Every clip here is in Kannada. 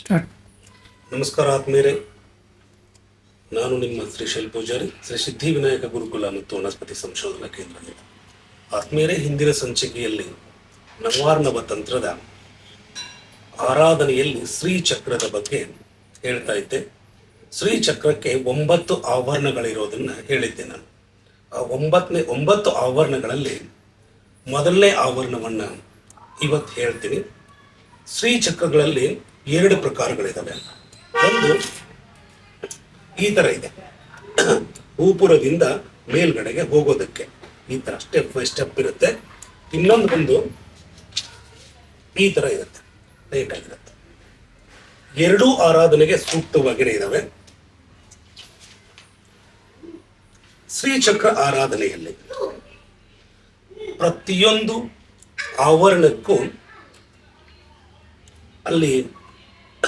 ಸ್ಟಾರ್ಟ್. ನಮಸ್ಕಾರ ಆತ್ಮೀಯರೇ. ನಾನು ನಿಮ್ಮ ಶ್ರೀ ಶೈಲ್ ಪೂಜಾರಿ, ಶ್ರೀ ಸಿದ್ಧಿ ವಿನಾಯಕ ಗುರುಕುಲ ಮತ್ತು ವನಸ್ಪತಿ ಸಂಶೋಧನಾ ಕೇಂದ್ರದಿಂದ ಆತ್ಮೀಯರೇ, ಹಿಂದಿನ ಸಂಚಿಕೆಯಲ್ಲಿ ನವಾರ್ನವ ತಂತ್ರದ ಆರಾಧನೆಯಲ್ಲಿ ಶ್ರೀ ಚಕ್ರದ ಬಗ್ಗೆ ಹೇಳ್ತಾ ಇದ್ದೆ. ಶ್ರೀ ಚಕ್ರಕ್ಕೆ ಒಂಬತ್ತು ಆವರಣಗಳಿರೋದನ್ನ ಹೇಳಿದ್ದೆ ನಾನು. ಆ ಒಂಬತ್ತನೇ, ಒಂಬತ್ತು ಆವರಣಗಳಲ್ಲಿ ಮೊದಲನೇ ಆವರಣವನ್ನ ಇವತ್ತು ಹೇಳ್ತೀನಿ. ಶ್ರೀ ಚಕ್ರಗಳಲ್ಲಿ ಎರಡು ಪ್ರಕಾರಗಳಿದ್ದಾವೆ. ಒಂದು ಈ ತರ ಇದೆ. ಹೂಪುರದಿಂದ ಮೇಲ್ಗಡೆಗೆ ಹೋಗೋದಕ್ಕೆ. ಈ ತರ ಸ್ಟೆಪ್ ಬೈ ಸ್ಟೆಪ್ ಇರುತ್ತೆ. ಇನ್ನೊಂದು ಬಂದು ಈ ತರ ಇರುತ್ತೆ. ಲೈಟ್ ಆಗಿರುತ್ತೆ ಎರಡೂ ಆರಾಧನೆಗೆ ಸೂಕ್ತವಾಗಿರೇ ಇದ್ದಾವೆ. ಶ್ರೀಚಕ್ರ ಆರಾಧನೆಯಲ್ಲಿ ಪ್ರತಿಯೊಂದು ಆವರಣಕ್ಕೂ ಅಲ್ಲಿ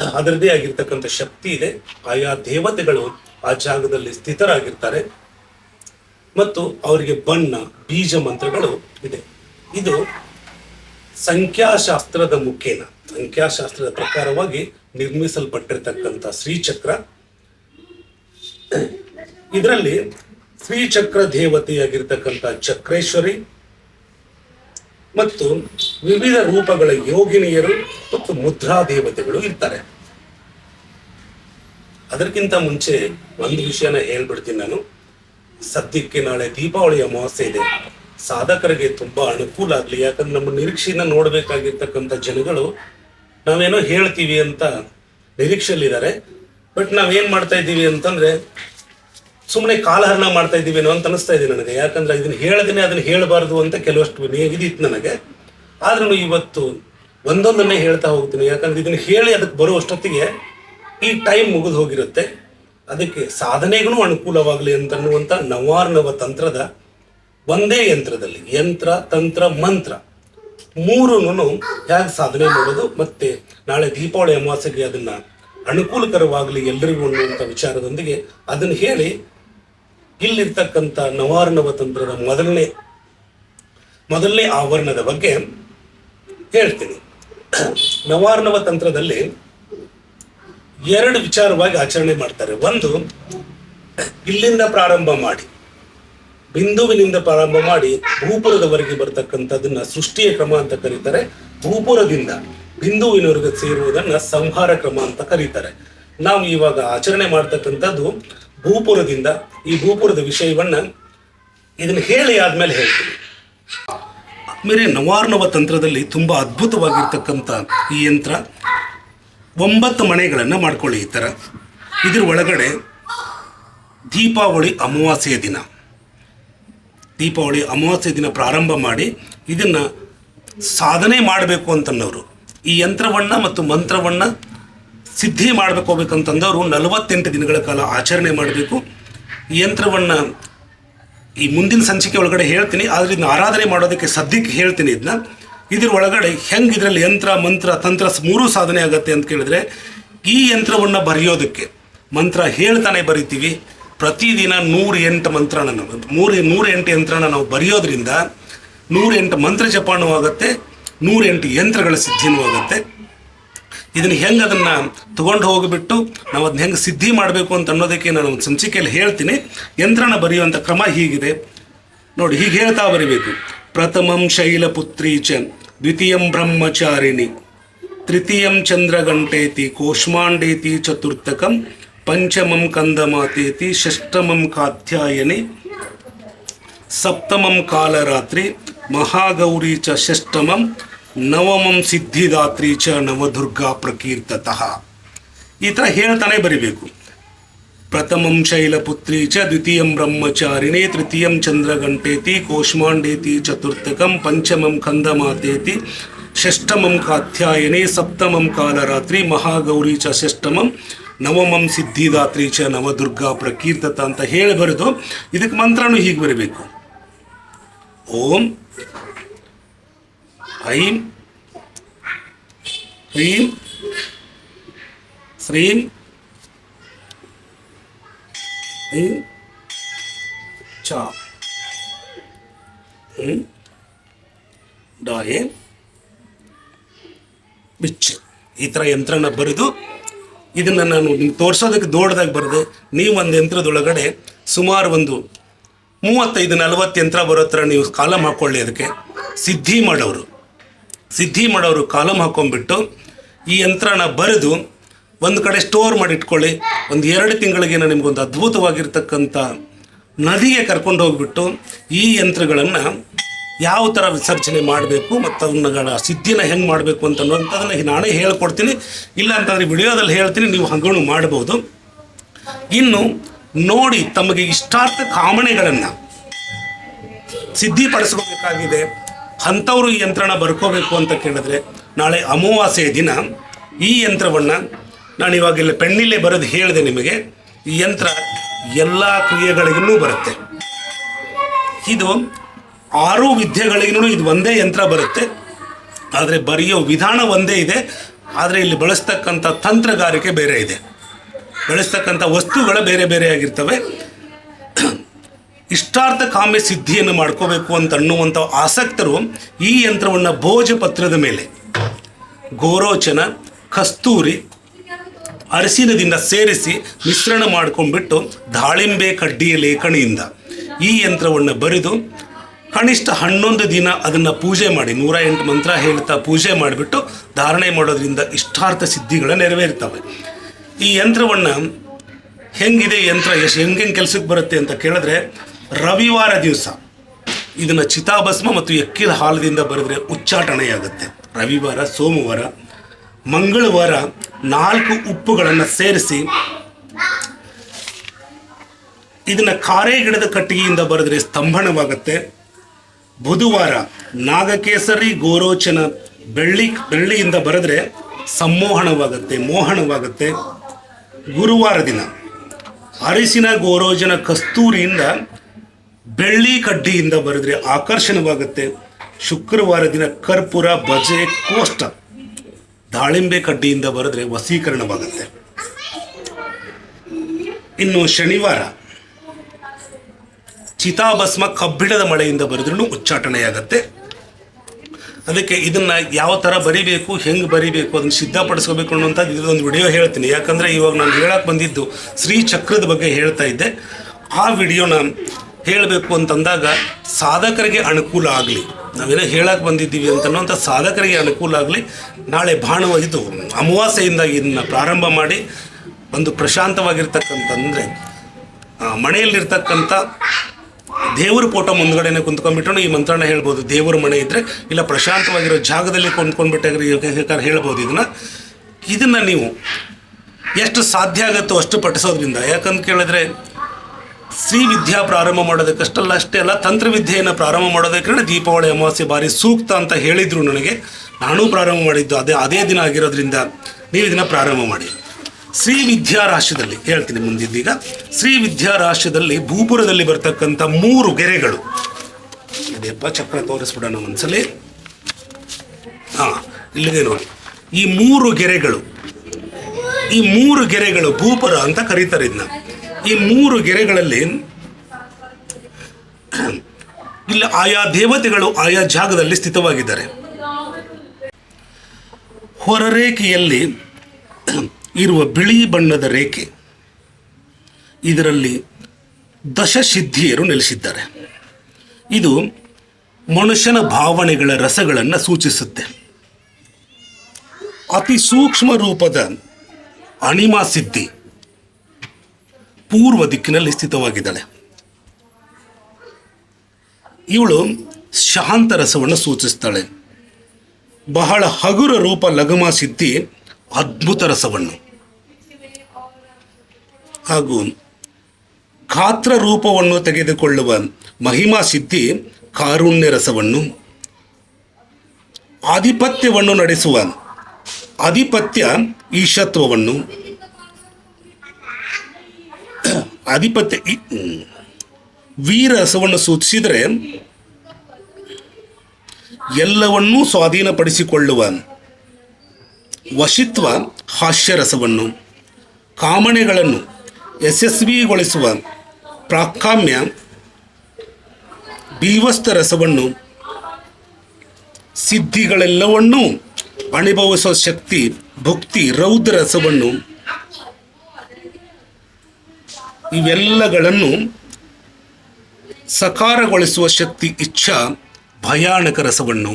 ಅದರದೇ ಆಗಿರ್ತಕ್ಕಂಥ ಶಕ್ತಿ ಇದೆ. ಆಯಾ ದೇವತೆಗಳು ಆ ಜಾಗದಲ್ಲಿ ಸ್ಥಿತರಾಗಿರ್ತಾರೆ. ಮತ್ತು ಅವರಿಗೆ ಬಣ್ಣ, ಬೀಜ ಮಂತ್ರಗಳು ಇದೆ. ಇದು ಸಂಖ್ಯಾಶಾಸ್ತ್ರದ ಮುಖೇನ. ಸಂಖ್ಯಾಶಾಸ್ತ್ರದ ಪ್ರಕಾರವಾಗಿ ನಿರ್ಮಿಸಲ್ಪಟ್ಟಿರ್ತಕ್ಕಂಥ ಶ್ರೀಚಕ್ರ. ಇದರಲ್ಲಿ ಶ್ರೀಚಕ್ರ ದೇವತೆಯಾಗಿರ್ತಕ್ಕಂಥ ಚಕ್ರೇಶ್ವರಿ ಮತ್ತು ವಿವಿಧ ರೂಪಗಳ ಯೋಗಿನಿಯರು ಮತ್ತು ಮುದ್ರಾ ದೇವತೆಗಳು ಇರ್ತಾರೆ. ಅದಕ್ಕಿಂತ ಮುಂಚೆ ಒಂದು ವಿಷಯನ ಹೇಳ್ಬಿಡ್ತೀನಿ ನಾನು. ಸದ್ಯಕ್ಕೆ ನಾಳೆ ದೀಪಾವಳಿ ಅಮಾವಾಸ್ಯೆ ಇದೆ. ಸಾಧಕರಿಗೆ ತುಂಬಾ ಅನುಕೂಲ ಆಗ್ಲಿ, ಯಾಕಂದ್ರೆ ನಮ್ಮ ನಿರೀಕ್ಷೆನ ನೋಡ್ಬೇಕಾಗಿರ್ತಕ್ಕಂಥ ಜನಗಳು ನಾವೇನೋ ಹೇಳ್ತೀವಿ ಅಂತ ನಿರೀಕ್ಷೆಯಲ್ಲಿದ್ದಾರೆ. ಬಟ್ ನಾವೇನ್ ಮಾಡ್ತಾ ಇದ್ದೀವಿ ಅಂತಂದ್ರೆ ಸುಮ್ಮನೆ ಕಾಲಹರಣ ಮಾಡ್ತಾ ಇದ್ದೀವೇನೋ ಅಂತ ಅನಿಸ್ತಾ ಇದೆ ನನಗೆ. ಯಾಕಂದ್ರೆ ಇದನ್ನು ಹೇಳದೇನೆ ಅದನ್ನ ಹೇಳಬಾರ್ದು ಅಂತ ಕೆಲವಷ್ಟು ಇದಿತ್ತು ನನಗೆ. ಆದ್ರೂ ಇವತ್ತು ಒಂದೊಂದನ್ನೇ ಹೇಳ್ತಾ ಹೋಗ್ತೀನಿ. ಯಾಕಂದ್ರೆ ಇದನ್ನು ಹೇಳಿ ಅದಕ್ಕೆ ಬರೋ ಅಷ್ಟೊತ್ತಿಗೆ ಈ ಟೈಮ್ ಮುಗಿದು ಹೋಗಿರುತ್ತೆ. ಅದಕ್ಕೆ ಸಾಧನೆಗೂ ಅನುಕೂಲವಾಗಲಿ ಅಂತ ನವಾರ್ನವ ತಂತ್ರದ ಒಂದೇ ಯಂತ್ರದಲ್ಲಿ, ಯಂತ್ರ, ತಂತ್ರ, ಮಂತ್ರ ಮೂರನ್ನು ಹೇಗೆ ಸಾಧನೆ ಮಾಡೋದು ಮತ್ತೆ ನಾಳೆ ದೀಪಾವಳಿ ಅಮಾವಾಸ್ಯೆಗೆ ಅದನ್ನ ಅನುಕೂಲಕರವಾಗಲಿ ಎಲ್ಲರಿಗೂ ಅನ್ನುವಂಥ ವಿಚಾರದೊಂದಿಗೆ ಅದನ್ನು ಹೇಳಿ ಇಲ್ಲಿರ್ತಕ್ಕಂಥ ನವಾರ್ಣವ ತಂತ್ರದ ಮೊದಲನೇ ಮೊದಲನೇ ಆವರಣದ ಬಗ್ಗೆ ಹೇಳ್ತೀನಿ. ನವಾರ್ಣವ ತಂತ್ರದಲ್ಲಿ ಎರಡು ವಿಚಾರವಾಗಿ ಆಚರಣೆ ಮಾಡ್ತಾರೆ. ಒಂದು, ಇಲ್ಲಿಂದ ಪ್ರಾರಂಭ ಮಾಡಿ, ಬಿಂದುವಿನಿಂದ ಪ್ರಾರಂಭ ಮಾಡಿ ಭೂಪುರದವರೆಗೆ ಬರ್ತಕ್ಕಂಥದ್ದನ್ನ ಸೃಷ್ಟಿಯ ಕ್ರಮ ಅಂತ ಕರೀತಾರೆ. ಭೂಪುರದಿಂದ ಬಿಂದುವಿನವರೆಗೆ ಸೇರುವುದನ್ನ ಸಂಹಾರ ಕ್ರಮ ಅಂತ ಕರೀತಾರೆ. ನಾವು ಇವಾಗ ಆಚರಣೆ ಮಾಡ್ತಕ್ಕಂಥದ್ದು ಭೂಪುರದಿಂದ ಈ ಭೂಪುರದ ವಿಷಯವನ್ನು ಇದನ್ನು ಹೇಳಿ ಆದಮೇಲೆ ಹೇಳ್ತೀನಿ. ಆಮೇಲೆ ನವಾರ್ಣವ ತಂತ್ರದಲ್ಲಿ ತುಂಬ ಅದ್ಭುತವಾಗಿರ್ತಕ್ಕಂಥ ಈ ಯಂತ್ರ ಒಂಬತ್ತು ಮನೆಗಳನ್ನು ಮಾಡ್ಕೊಳ್ಳಿ ಈ ಥರ ಇದ್ರ ಒಳಗಡೆ ದೀಪಾವಳಿ ಅಮಾವಾಸ್ಯೆಯ ದಿನ. ದೀಪಾವಳಿ ಅಮಾವಾಸ್ಯೆ ದಿನ ಪ್ರಾರಂಭ ಮಾಡಿ ಇದನ್ನು ಸಾಧನೆ ಮಾಡಬೇಕು ಅಂತನ್ನೋರು. ಈ ಯಂತ್ರವನ್ನು ಮತ್ತು ಮಂತ್ರವನ್ನ ಸಿದ್ಧಿ ಮಾಡಬೇಕು ಅವರು ನಲವತ್ತೆಂಟು ದಿನಗಳ ಕಾಲ ಆಚರಣೆ ಮಾಡಬೇಕು. ಈ ಯಂತ್ರವನ್ನು ಈ ಮುಂದಿನ ಸಂಚಿಕೆ ಒಳಗಡೆ ಹೇಳ್ತೀನಿ, ಆದರೆ ಇದನ್ನ ಆರಾಧನೆ ಮಾಡೋದಕ್ಕೆ ಸದ್ಯಕ್ಕೆ ಹೇಳ್ತೀನಿ ಇದನ್ನ ಇದ್ರ ಒಳಗಡೆ ಹೆಂಗೆ ಇದರಲ್ಲಿ ಯಂತ್ರ, ಮಂತ್ರ, ತಂತ್ರ ಮೂರು ಸಾಧನೆ ಆಗುತ್ತೆ ಅಂತ ಕೇಳಿದ್ರೆ, ಈ ಯಂತ್ರವನ್ನು ಬರೆಯೋದಕ್ಕೆ ಮಂತ್ರ ಹೇಳ್ತಾನೆ ಬರಿತೀವಿ. ಪ್ರತಿದಿನ ನೂರ ಎಂಟು ಮಂತ್ರನ ನಾವು, ಮೂರು ನೂರ ಎಂಟು ಯಂತ್ರನ ನಾವು ಬರೆಯೋದ್ರಿಂದ ನೂರೆಂಟು ಮಂತ್ರ ಜಪಾನೂ ಆಗುತ್ತೆ ನೂರೆಂಟು ಯಂತ್ರಗಳ ಸಿದ್ಧಿನೂ ಆಗುತ್ತೆ. ಇದನ್ನ ಹೆಂಗೆ ಅದನ್ನ ತಗೊಂಡು ಹೋಗಿಬಿಟ್ಟು ನಾವು ಅದನ್ನ ಹೆಂಗೆ ಸಿದ್ಧಿ ಮಾಡಬೇಕು ಅಂತ ಅನ್ನೋದಕ್ಕೆ ನಾನು ಒಂದು ಸಂಚಿಕೆಯಲ್ಲಿ ಹೇಳ್ತೀನಿ. ಯಂತ್ರನ ಬರೆಯುವಂಥ ಕ್ರಮ ಹೀಗಿದೆ. ನೋಡಿ, ಹೀಗೆ ಹೇಳ್ತಾ ಬರಿಬೇಕು. ಪ್ರಥಮಂ ಶೈಲಪುತ್ರಿ ಚ, ದ್ವಿತೀಯಂ ಬ್ರಹ್ಮಚಾರಿಣಿ. ತೃತೀಯಂ ಚಂದ್ರಗಂಟೇತಿ, ಕೋಷ್ಮಾಂಡೇತಿ ಚತುರ್ಥಕಂ, ಪಂಚಮಂ ಕಂದಮಾತೇತಿ, ಷಷ್ಠಮಂ ಕಾತ್ಯಾಯನಿ, ಸಪ್ತಮಂ ಕಾಲರಾತ್ರಿ, ಮಹಾಗೌರಿ ಚ ಷಷ್ಟಮಂ ನವಮಂ ಸಿದ್ಧಿದಾತ್ರಿ ಚ ನವದುರ್ಗಾ ಪ್ರಕೀರ್ತತಃ. ಈ ಥರ ಹೇಳ್ತಾನೆ ಬರಿಬೇಕು. ಪ್ರಥಮಂ ಶೈಲಪುತ್ರಿ ಚ, ದ್ವಿತೀಯಂ ಬ್ರಹ್ಮಚಾರಿಣಿ, ತೃತೀಯಂ ಚಂದ್ರಗಂಟೇತಿ ಕೋಷ್ಮಾಂಡೇತಿ, ಚತುರ್ಥಕಂ ಪಂಚಮಂ ಕಂದಮಾತೇತಿ ಷಷ್ಠಮಂ ಕಾತ್ಯಾಯನಿ, ಸಪ್ತಮಂ ಕಾಲರಾತ್ರಿ, ಮಹಾಗೌರಿ ಚ ಷಷ್ಠಮಂ, ನವಮಂ ಸಿದ್ಧಿದಾತ್ರಿ ಚ ನವದುರ್ಗಾ ಪ್ರಕೀರ್ತತ ಅಂತ ಹೇಳಿ ಬರೆದು ಇದಕ್ಕೆ ಮಂತ್ರನೂ ಹೀಗೆ ಬರಬೇಕು. ಓಂ ಐಂ ಹ್ರೀಂ ಶ್ರೀಂ ಐಂ ಚ ಡಾಯೆ ಬಿಚ್ಚು ಈ ಥರ ಯಂತ್ರನ ಬರೆದು ಇದನ್ನು ನಾನು ನಿಮ್ಗೆ ತೋರಿಸೋದಕ್ಕೆ ದೊಡ್ಡದಾಗಿ ಬರೆದು. ನೀವು ಒಂದು ಯಂತ್ರದೊಳಗಡೆ ಸುಮಾರು ಒಂದು ಮೂವತ್ತೈದು ನಲವತ್ತು ಯಂತ್ರ ಬರೋ ಥರ ನೀವು ಕಾಲಮ್ ಹಾಕ್ಕೊಳ್ಳಿ ಅದಕ್ಕೆ. ಸಿದ್ಧಿ ಮಾಡೋರು. ಸಿದ್ಧಿ ಮಾಡೋರು ಕಾಲಮ್ ಹಾಕೊಂಡ್ಬಿಟ್ಟು ಈ ಯಂತ್ರನ ಬರೆದು ಒಂದು ಕಡೆ ಸ್ಟೋರ್ ಮಾಡಿ ಇಟ್ಕೊಳ್ಳಿ ಒಂದು ಎರಡು ತಿಂಗಳಿಗೆ ನಿಮಗೊಂದು ಅದ್ಭುತವಾಗಿರ್ತಕ್ಕಂಥ ನದಿಗೆ ಕರ್ಕೊಂಡು ಹೋಗ್ಬಿಟ್ಟು ಈ ಯಂತ್ರಗಳನ್ನು ಯಾವ ಥರ ವಿಸರ್ಜನೆ ಮಾಡಬೇಕು ಮತ್ತು ಅವನ್ನ ಸಿದ್ಧಿನ ಹೆಂಗೆ ಮಾಡಬೇಕು ಅಂತ ನಾನೇ ಹೇಳ್ಕೊಡ್ತೀನಿ. ಇಲ್ಲ ಅಂತಂದರೆ ವಿಡಿಯೋದಲ್ಲಿ ಹೇಳ್ತೀನಿ, ನೀವು ಹಂಗೂ ಮಾಡ್ಬೋದು. ಇನ್ನು ನೋಡಿ ತಮಗೆ ಇಷ್ಟಾರ್ಥ ಕಾಮನೆಗಳನ್ನು ಸಿದ್ಧಿಪಡಿಸ್ಕೋಬೇಕಾಗಿದೆ ಅಂಥವ್ರು ಈ ಯಂತ್ರನ ಬರ್ಕೋಬೇಕು ಅಂತ ಕೇಳಿದ್ರೆ ನಾಳೆ ಅಮಾವಾಸ್ಯೆಯ ದಿನ ಈ ಯಂತ್ರವನ್ನು ನಾನು ಇಲ್ಲಿ ಪೆನ್ನಿಲ್ಲೇ ಬರೆದು ಹೇಳಿದೆ ನಿಮಗೆ. ಈ ಯಂತ್ರ ಎಲ್ಲ ಕ್ರಿಯೆಗಳಿಗೂ ಬರುತ್ತೆ. ಇದು ಆರು ವಿದ್ಯೆಗಳಿಗೂ ಇದು ಒಂದೇ ಯಂತ್ರ ಬರುತ್ತೆ. ಆದರೆ ಬರೆಯೋ ವಿಧಾನ ಒಂದೇ ಇದೆ. ಆದರೆ ಇಲ್ಲಿ ಬಳಸ್ತಕ್ಕಂಥ ತಂತ್ರಗಾರಿಕೆ ಬೇರೆ ಇದೆ. ಬಳಸ್ತಕ್ಕಂಥ ವಸ್ತುಗಳು ಬೇರೆ ಬೇರೆ ಆಗಿರ್ತವೆ. ಇಷ್ಟಾರ್ಥ ಕಾಮ್ಯ ಸಿದ್ಧಿಯನ್ನು ಮಾಡ್ಕೋಬೇಕು ಅಂತ ಅನ್ನುವಂಥ ಆಸಕ್ತರು ಈ ಯಂತ್ರವನ್ನು ಭೋಜಪತ್ರದ ಮೇಲೆ ಗೋರೋಚನ, ಕಸ್ತೂರಿ ಅರಸಿನದಿಂದ ಸೇರಿಸಿ ಮಿಶ್ರಣ ಮಾಡ್ಕೊಂಡ್ಬಿಟ್ಟು ದಾಳಿಂಬೆ ಕಡ್ಡಿಯ ಲೇಖಣಿಯಿಂದ ಈ ಯಂತ್ರವನ್ನು ಬರೆದು ಕನಿಷ್ಠ ಹನ್ನೊಂದು ದಿನ ಅದನ್ನು ಪೂಜೆ ಮಾಡಿ, ನೂರ ಎಂಟು ಮಂತ್ರ ಹೇಳ್ತಾ ಪೂಜೆ ಮಾಡಿಬಿಟ್ಟು ಧಾರಣೆ ಮಾಡೋದ್ರಿಂದ ಇಷ್ಟಾರ್ಥ ಸಿದ್ಧಿಗಳು ನೆರವೇರ್ತವೆ. ಈ ಯಂತ್ರವನ್ನು ಹೆಂಗಿದೆ ಯಂತ್ರ, ಎಷ್ಟು ಹೆಂಗೆ ಕೆಲಸಕ್ಕೆ ಬರುತ್ತೆ ಅಂತ ಕೇಳಿದ್ರೆ ರವಿವಾರ ದಿವಸ. ಇದನ್ನು ಚಿತಾಭಸ್ಮ ಮತ್ತು ಎಕ್ಕಿಲ ಹಾಲದಿಂದ ಬರೆದ್ರೆ ಉಚ್ಚಾಟನೆಯಾಗುತ್ತೆ. ರವಿವಾರ, ಸೋಮವಾರ, ಮಂಗಳವಾರ ನಾಲ್ಕು ಉಪ್ಪುಗಳನ್ನು ಸೇರಿಸಿ ಇದನ್ನು ಕಾರೆ ಗಿಡದ ಕಟ್ಟಿಗೆಯಿಂದ ಬರೆದ್ರೆ ಸ್ತಂಭನವಾಗುತ್ತೆ. ಬುಧವಾರ ನಾಗಕೇಸರಿ ಗೋರೋಚನ ಬೆಳ್ಳಿ, ಬೆಳ್ಳಿಯಿಂದ ಬರೆದ್ರೆ ಸಂಮೋಹನವಾಗುತ್ತೆ, ಮೋಹನವಾಗುತ್ತೆ. ಗುರುವಾರ ದಿನ ಅರಿಸಿನ ಗೋರೋಜನ ಕಸ್ತೂರಿಯಿಂದ ಬೆಳ್ಳಿ ಕಡ್ಡಿಯಿಂದ ಬರೆದ್ರೆ ಆಕರ್ಷಣವಾಗುತ್ತೆ. ಶುಕ್ರವಾರ ದಿನ ಕರ್ಪೂರ ಬಜೆ ಕೋಷ್ಟ. ದಾಳಿಂಬೆ ಕಡ್ಡಿಯಿಂದ ಬರೆದ್ರೆ ವಸೀಕರಣವಾಗುತ್ತೆ. ಇನ್ನು ಶನಿವಾರ. ಚಿತಾಭಸ್ಮ ಕಬ್ಬಿಣದ ಮಳೆಯಿಂದ ಬರೆದ್ರೂ ಉಚ್ಚಾಟನೆಯಾಗತ್ತೆ. ಅದಕ್ಕೆ ಇದನ್ನ ಯಾವ ಥರ ಬರಿಬೇಕು, ಹೆಂಗೆ ಬರಿಬೇಕು, ಅದನ್ನು ಸಿದ್ಧಪಡಿಸ್ಕೋಬೇಕು ಅನ್ನೋಂಥದ್ದು ಇದೊಂದು ವಿಡಿಯೋ ಹೇಳ್ತೀನಿ. ಯಾಕಂದರೆ ಇವಾಗ ನಾನು ಹೇಳಕ್ಕೆ ಬಂದಿದ್ದು ಶ್ರೀ ಚಕ್ರದ ಬಗ್ಗೆ ಹೇಳ್ತಾ ಇದ್ದೆ. ಆ ವಿಡಿಯೋನ ಹೇಳಬೇಕು ಅಂತಂದಾಗ ಸಾಧಕರಿಗೆ ಅನುಕೂಲ ಆಗಲಿ. ನಾವೇನೋ ಹೇಳಕ್ಕೆ ಬಂದಿದ್ದೀವಿ ಅಂತ ಅನ್ನೋಂಥ ಸಾಧಕರಿಗೆ ಅನುಕೂಲ ಆಗಲಿ. ನಾಳೆ ಭಾನುವ ಇದು ಅಮಾವಾಸ್ಯೆಯಿಂದ ಇದನ್ನು ಪ್ರಾರಂಭ ಮಾಡಿ ಒಂದು ಪ್ರಶಾಂತವಾಗಿರ್ತಕ್ಕಂಥ ಅಂದರೆ ಮನೆಯಲ್ಲಿರ್ತಕ್ಕಂಥ ದೇವರ ಫೋಟೋ ಮುಂದ್ಗಡೆನೆ ಕುಂತ್ಕೊಂಡ್ಬಿಟ್ಟು ಈ ಮಂತ್ರನ ಹೇಳ್ಬೋದು. ದೇವರ ಮನೆ ಇದ್ದರೆ ಇಲ್ಲ ಪ್ರಶಾಂತವಾಗಿರೋ ಜಾಗದಲ್ಲಿ ಕೊಂಡ್ಕೊಂಡ್ಬಿಟ್ಟಾಗ ಹೇಳ್ಬೋದು ಇದನ್ನು? ಇದನ್ನು ನೀವು ಎಷ್ಟು ಸಾಧ್ಯ ಆಗುತ್ತೋ ಅಷ್ಟು ಪಠಿಸೋದ್ರಿಂದ. ಯಾಕಂತ ಕೇಳಿದ್ರೆ ಶ್ರೀ ವಿದ್ಯಾ ಪ್ರಾರಂಭ ಮಾಡೋದಕ್ಕಷ್ಟಲ್ಲ ಅಷ್ಟೇ ಅಲ್ಲ, ತಂತ್ರವಿದ್ಯೆಯನ್ನು ಪ್ರಾರಂಭ ಮಾಡೋದಕ್ಕೆ ದೀಪಾವಳಿ ಅಮಾವಾಸ್ಯೆ ಭಾರಿ ಸೂಕ್ತ ಅಂತ ಹೇಳಿದರು ನನಗೆ. ನಾನೂ ಪ್ರಾರಂಭ ಮಾಡಿದ್ದು ಅದೇ ಅದೇ ದಿನ ಆಗಿರೋದ್ರಿಂದ ನೀವು ಇದನ್ನು ಪ್ರಾರಂಭ ಮಾಡಿ. ಶ್ರೀ ವಿದ್ಯಾ ರಾಷ್ಟ್ರದಲ್ಲಿ, ಹೇಳ್ತೀನಿ ಮುಂದಿದ್ದೀಗ. ಶ್ರೀ ವಿದ್ಯಾ ರಾಷ್ಟ್ರದಲ್ಲಿ ಭೂಪುರದಲ್ಲಿ ಬರ್ತಕ್ಕಂಥ ಮೂರು ಗೆರೆಗಳು. ಇದೆಯಪ್ಪ ಚಕ್ರ ತೋರಿಸ್ಬಿಡೋಣ ಒಂದ್ಸಲಿ. ಹಾಂ, ಇಲ್ಲಿದೆ ನೋಡಿ. ಈ ಮೂರು ಗೆರೆಗಳು, ಈ ಮೂರು ಗೆರೆಗಳು ಭೂಪುರ ಅಂತ ಕರೀತಾರೆ ಇದನ್ನ ಈ ಮೂರು ಗೆರೆಗಳಲ್ಲಿ ಇಲ್ಲಿ ಆಯಾ ದೇವತೆಗಳು ಆಯಾ ಜಾಗದಲ್ಲಿ ಸ್ಥಿತವಾಗಿದ್ದಾರೆ. ಹೊರರೇಖೆಯಲ್ಲಿ ಇರುವ ಬಿಳಿ ಬಣ್ಣದ ರೇಖೆ, ಇದರಲ್ಲಿ ದಶಸಿದ್ಧಿಯರು ನೆಲೆಸಿದ್ದಾರೆ. ಇದು ಮನುಷ್ಯನ ಭಾವನೆಗಳ ರಸಗಳನ್ನು ಸೂಚಿಸುತ್ತೆ. ಅತಿ ಸೂಕ್ಷ್ಮ ರೂಪದ ಅಣಿಮಾ ಸಿದ್ಧಿ ಪೂರ್ವ ದಿಕ್ಕಿನಲ್ಲಿ ಸ್ಥಿತವಾಗಿದ್ದಾಳೆ. ಇವಳು ಶಾಂತ ರಸವನ್ನು ಸೂಚಿಸ್ತಾಳೆ. ಬಹಳ ಹಗುರ ರೂಪ ಲಗಮ ಸಿದ್ಧಿ, ಅದ್ಭುತ ರಸವನ್ನು. ಹಾಗೂ ಗಾತ್ರ ರೂಪವನ್ನು ತೆಗೆದುಕೊಳ್ಳುವ ಮಹಿಮಾ ಸಿದ್ಧಿ, ಕಾರುಣ್ಯ ರಸವನ್ನು. ಆಧಿಪತ್ಯವನ್ನು ನಡೆಸುವ ಆಧಿಪತ್ಯ ಈಶತ್ವವನ್ನು. ಆಧಿಪತ್ಯ ಈ- ವೀರ ರಸವನ್ನು ಸೂಚಿಸಿದರೆ ಎಲ್ಲವನ್ನೂ ಸ್ವಾಧೀನಪಡಿಸಿಕೊಳ್ಳುವ ವಶಿತ್ವ ಹಾಸ್ಯರಸವನ್ನು ಕಾಮಣೆಗಳನ್ನು ಯಶಸ್ವಿಗೊಳಿಸುವ ಪ್ರಾಕಾಮ್ಯ ಬೀವಸ್ತ ರಸವನ್ನು, ಸಿದ್ಧಿಗಳೆಲ್ಲವನ್ನೂ ಅನುಭವಿಸುವ ಶಕ್ತಿ, ಭುಕ್ತಿ, ರೌದ್ರ ರಸವನ್ನು ಇವೆಲ್ಲಗಳನ್ನು ಸಕಾರಗೊಳಿಸುವ ಶಕ್ತಿ ಇಚ್ಛಾ ಭಯಾನಕ ರಸವನ್ನು.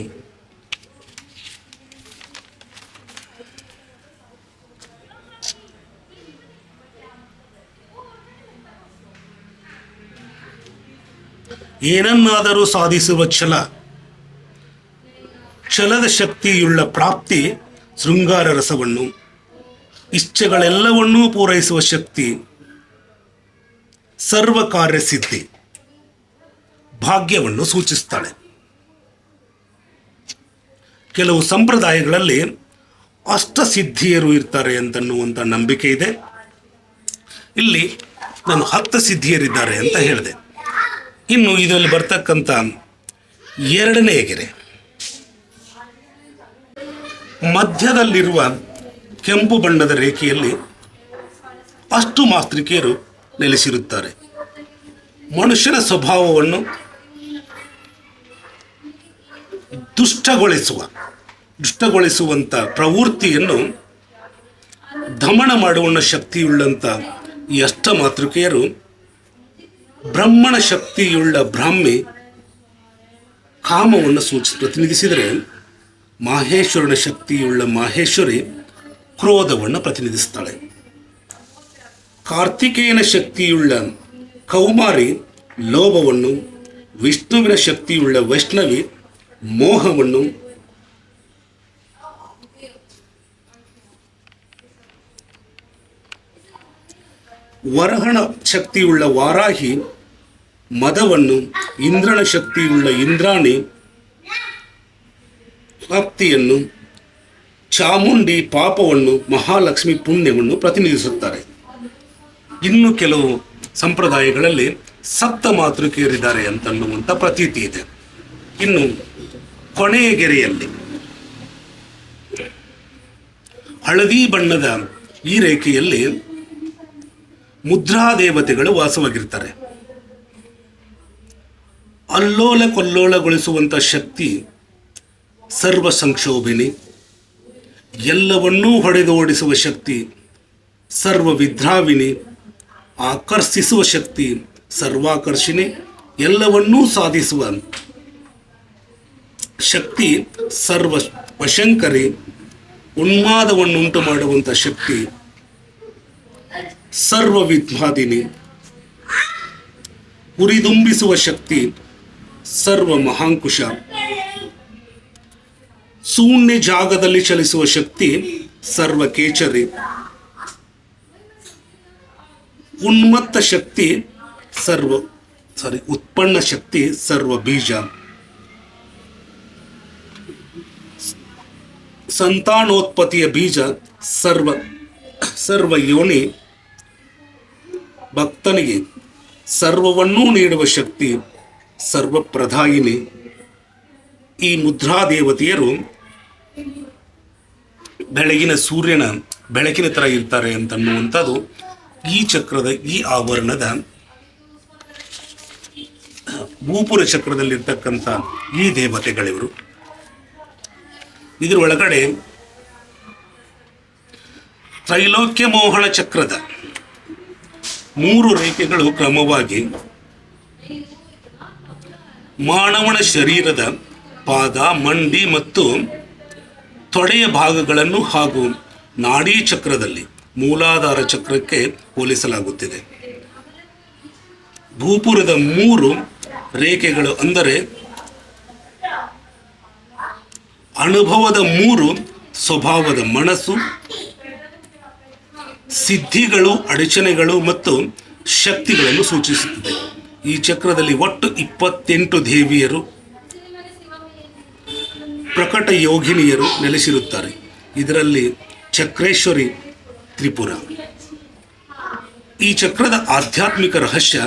ಏನನ್ನಾದರೂ ಸಾಧಿಸುವ ಛಲ, ಛಲದ ಶಕ್ತಿಯುಳ್ಳ ಪ್ರಾಪ್ತಿ ಶೃಂಗಾರ ರಸವನ್ನು, ಇಚ್ಛೆಗಳೆಲ್ಲವನ್ನೂ ಪೂರೈಸುವ ಶಕ್ತಿ. ಸರ್ವ ಕಾರ್ಯಸಿದ್ಧಿ ಭಾಗ್ಯವನ್ನು ಸೂಚಿಸ್ತಾಳೆ. ಕೆಲವು ಸಂಪ್ರದಾಯಗಳಲ್ಲಿ ಅಷ್ಟಸಿದ್ಧಿಯರು ಇರ್ತಾರೆ ಅಂತನ್ನುವಂಥ ನಂಬಿಕೆ ಇದೆ. ಇಲ್ಲಿ ನಾನು ಹತ್ತು ಸಿದ್ಧಿಯರಿದ್ದಾರೆ ಅಂತ ಹೇಳಿದೆ. ಇನ್ನು ಇದರಲ್ಲಿ ಬರ್ತಕ್ಕಂಥ ಎರಡನೇ ಗೆರೆ ಮಧ್ಯದಲ್ಲಿರುವ ಕೆಂಪು ಬಣ್ಣದ ರೇಖೆಯಲ್ಲಿ ಅಷ್ಟು ಮಾತೃಕೆಯರು ನೆಲೆಸಿರುತ್ತಾರೆ. ಮನುಷ್ಯನ ಸ್ವಭಾವವನ್ನು ದುಷ್ಟಗೊಳಿಸುವ ದುಷ್ಟಗೊಳಿಸುವಂಥ ಪ್ರವೃತ್ತಿಯನ್ನು ದಮನ ಮಾಡುವ ಶಕ್ತಿಯುಳ್ಳಂಥ ಈ ಅಷ್ಟ ಮಾತೃಕೆಯರು ಬ್ರಹ್ಮಣ ಶಕ್ತಿಯುಳ್ಳ ಬ್ರಾಹ್ಮಿ ಕಾಮವನ್ನು ಸೂಚಿಸಿ ಪ್ರತಿನಿಧಿಸಿದರೆ ಮಾಹೇಶ್ವರನ ಶಕ್ತಿಯುಳ್ಳ ಮಾಹೇಶ್ವರಿ ಕ್ರೋಧವನ್ನು ಪ್ರತಿನಿಧಿಸ್ತಾಳೆ. ಕಾರ್ತಿಕೇಯನ ಶಕ್ತಿಯುಳ್ಳ ಕೌಮಾರಿ ಲೋಭವನ್ನು, ವಿಷ್ಣುವಿನ ಶಕ್ತಿಯುಳ್ಳ ವೈಷ್ಣವಿ ಮೋಹವನ್ನು ವರಹಣ ಶಕ್ತಿಯುಳ್ಳ ವಾರಾಹಿ, ಮದವನ್ನು ಇಂದ್ರನ ಶಕ್ತಿಯುಳ್ಳ ಇಂದ್ರಾಣಿ ಭಕ್ತಿಯನ್ನು ಚಾಮುಂಡಿ ಪಾಪವನ್ನು ಮಹಾಲಕ್ಷ್ಮಿ ಪುಣ್ಯವನ್ನು ಪ್ರತಿನಿಧಿಸುತ್ತಾರೆ. ಇನ್ನು ಕೆಲವು ಸಂಪ್ರದಾಯಗಳಲ್ಲಿ ಸಪ್ತ ಮಾತೃಕೆಯರಿದ್ದಾರೆ ಅಂತನ್ನುವಂಥ ಪ್ರತೀತಿ ಇದೆ. ಇನ್ನು ಕೊನೆಯ ಗೆರೆಯಲ್ಲಿ ಹಳದಿ ಬಣ್ಣದ ಈ ರೇಖೆಯಲ್ಲಿ ಮುದ್ರಾ ದೇವತೆಗಳು ವಾಸವಾಗಿರ್ತಾರೆ. ಅಲ್ಲೋಲ ಕೊಲ್ಲೋಲಗೊಳಿಸುವಂಥ ಶಕ್ತಿ ಸರ್ವ ಸಂಕ್ಷೋಭಿನಿ ಎಲ್ಲವನ್ನೂ ಹೊಡೆದೋಡಿಸುವ ಶಕ್ತಿ ಸರ್ವ ವಿದ್ರಾವಿನಿ ಆಕರ್ಷಿಸುವ ಶಕ್ತಿ ಸರ್ವಾಕರ್ಷಣೆ ಎಲ್ಲವನ್ನೂ ಸಾಧಿಸುವ ಶಕ್ತಿ ಸರ್ವ ವಶಂಕರಿ ಉನ್ಮಾದವನ್ನುಂಟು ಮಾಡುವಂಥ ಶಕ್ತಿ ಸರ್ವ ವಿದ್ವಾದಿನಿ ಹುರಿದುಂಬಿಸುವ ಶಕ್ತಿ ಸರ್ವ ಮಹಾಂಕುಶ. ಶೂನ್ಯ ಜಾಗದಲ್ಲಿ ಚಲಿಸುವ ಶಕ್ತಿ ಸರ್ವ ಕೇಚರಿ. ಉನ್ಮತ್ತ ಶಕ್ತಿ ಸರ್ವ ಸಾರಿ ಉತ್ಪನ್ನ ಶಕ್ತಿ ಸರ್ವ ಬೀಜ. ಸಂತಾನೋತ್ಪತ್ತಿಯ ಬೀಜ ಸರ್ವ ಸರ್ವ ಯೋನಿ ಭಕ್ತನಿಗೆ ಸರ್ವವನ್ನೂ ನೀಡುವ ಶಕ್ತಿ ಸರ್ವಪ್ರಧಾಯಿನಿ ಈ ಮುದ್ರಾ ದೇವತೆಯರು ಬೆಳಗಿನ ಸೂರ್ಯನ ಬೆಳಕಿನ ಥರ ಇರ್ತಾರೆ ಅಂತನ್ನುವಂಥದ್ದು ಈ ಚಕ್ರದ ಈ ಆವರಣದ ಭೂಪುರ ಚಕ್ರದಲ್ಲಿರ್ತಕ್ಕಂಥ ಈ ದೇವತೆಗಳಿವರು. ಇದರ ಒಳಗಡೆ ತ್ರೈಲೋಕ್ಯ ಮೋಹಣ ಚಕ್ರದ ಮೂರು ರೇಖೆಗಳು ಕ್ರಮವಾಗಿ ಮಾನವನ ಶರೀರದ ಪಾದ, ಮಂಡಿ ಮತ್ತು ತೊಡೆಯ ಭಾಗಗಳನ್ನು ಹಾಗೂ ನಾಡಿ ಚಕ್ರದಲ್ಲಿ ಮೂಲಾಧಾರ ಚಕ್ರಕ್ಕೆ ಹೋಲಿಸಲಾಗುತ್ತಿದೆ. ಭೂಪುರದ ಮೂರು ರೇಖೆಗಳು ಅಂದರೆ ಅನುಭವದ ಮೂರು, ಸ್ವಭಾವದ ಮನಸ್ಸು, ಸಿದ್ಧಿಗಳು, ಅಡಚಣೆಗಳು ಮತ್ತು ಶಕ್ತಿಗಳನ್ನು ಸೂಚಿಸುತ್ತದೆ. ಈ ಚಕ್ರದಲ್ಲಿ ಒಟ್ಟು ಇಪ್ಪತ್ತೆಂಟು ದೇವಿಯರು ಪ್ರಕಟ ಯೋಗಿನಿಯರು ನೆಲೆಸಿರುತ್ತಾರೆ. ಇದರಲ್ಲಿ ಚಕ್ರೇಶ್ವರಿ ತ್ರಿಪುರ. ಈ ಚಕ್ರದ ಆಧ್ಯಾತ್ಮಿಕ ರಹಸ್ಯ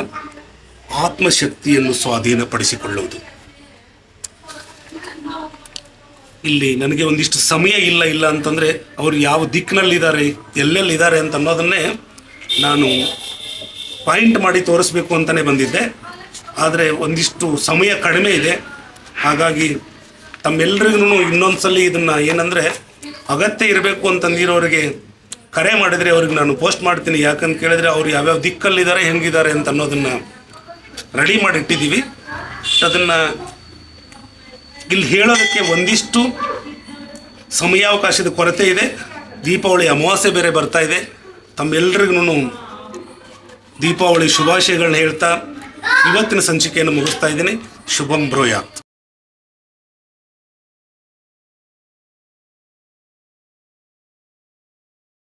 ಆತ್ಮಶಕ್ತಿಯನ್ನು ಸ್ವಾಧೀನಪಡಿಸಿಕೊಳ್ಳುವುದು. ಇಲ್ಲಿ ನನಗೆ ಒಂದಿಷ್ಟು ಸಮಯ ಇಲ್ಲ ಇಲ್ಲ ಅಂತಂದರೆ ಅವರು ಯಾವ ದಿಕ್ಕಿನಲ್ಲಿದ್ದಾರೆ ಎಲ್ಲೆಲ್ಲಿದ್ದಾರೆ ಅಂತ ಅನ್ನೋದನ್ನೇ ನಾನು ಪಾಯಿಂಟ್ ಮಾಡಿ ತೋರಿಸ್ಬೇಕು ಅಂತಲೇ ಬಂದಿದ್ದೆ. ಆದರೆ ಒಂದಿಷ್ಟು ಸಮಯ ಕಡಿಮೆ ಇದೆ. ಹಾಗಾಗಿ ತಮ್ಮೆಲ್ಲರಿಗೂ ಇನ್ನೊಂದ್ಸಲಿ ಇದನ್ನು ಏನಂದರೆ ಅಗತ್ಯ ಇರಬೇಕು ಅಂತಂದಿರೋರಿಗೆ ಕರೆ ಮಾಡಿದರೆ ಅವ್ರಿಗೆ ನಾನು ಪೋಸ್ಟ್ ಮಾಡ್ತೀನಿ. ಯಾಕಂತ ಕೇಳಿದ್ರೆ ಅವ್ರು ಯಾವ್ಯಾವ ದಿಕ್ಕಲ್ಲಿದ್ದಾರೆ, ಹೆಂಗಿದ್ದಾರೆ ಅಂತ ಅನ್ನೋದನ್ನು ರೆಡಿ ಮಾಡಿ ಇಟ್ಟಿದ್ದೀವಿ ಅದನ್ನು ಇಲ್ಲಿ ಹೇಳೋದಕ್ಕೆ ಒಂದಿಷ್ಟು ಸಮಯಾವಕಾಶದ ಕೊರತೆ ಇದೆ. ದೀಪಾವಳಿ ಅಮಾವಾಸ್ಯೆ ಬೇರೆ ಬರ್ತಾ ಇದೆ. ತಮ್ಮೆಲ್ಲರಿಗೂ ದೀಪಾವಳಿ ಶುಭಾಶಯಗಳನ್ನ ಹೇಳ್ತಾ ಇವತ್ತಿನ ಸಂಚಿಕೆಯನ್ನು ಮುಗಿಸ್ತಾ ಇದ್ದೀನಿ. ಶುಭಂ ಬ್ರೋಯಾತ್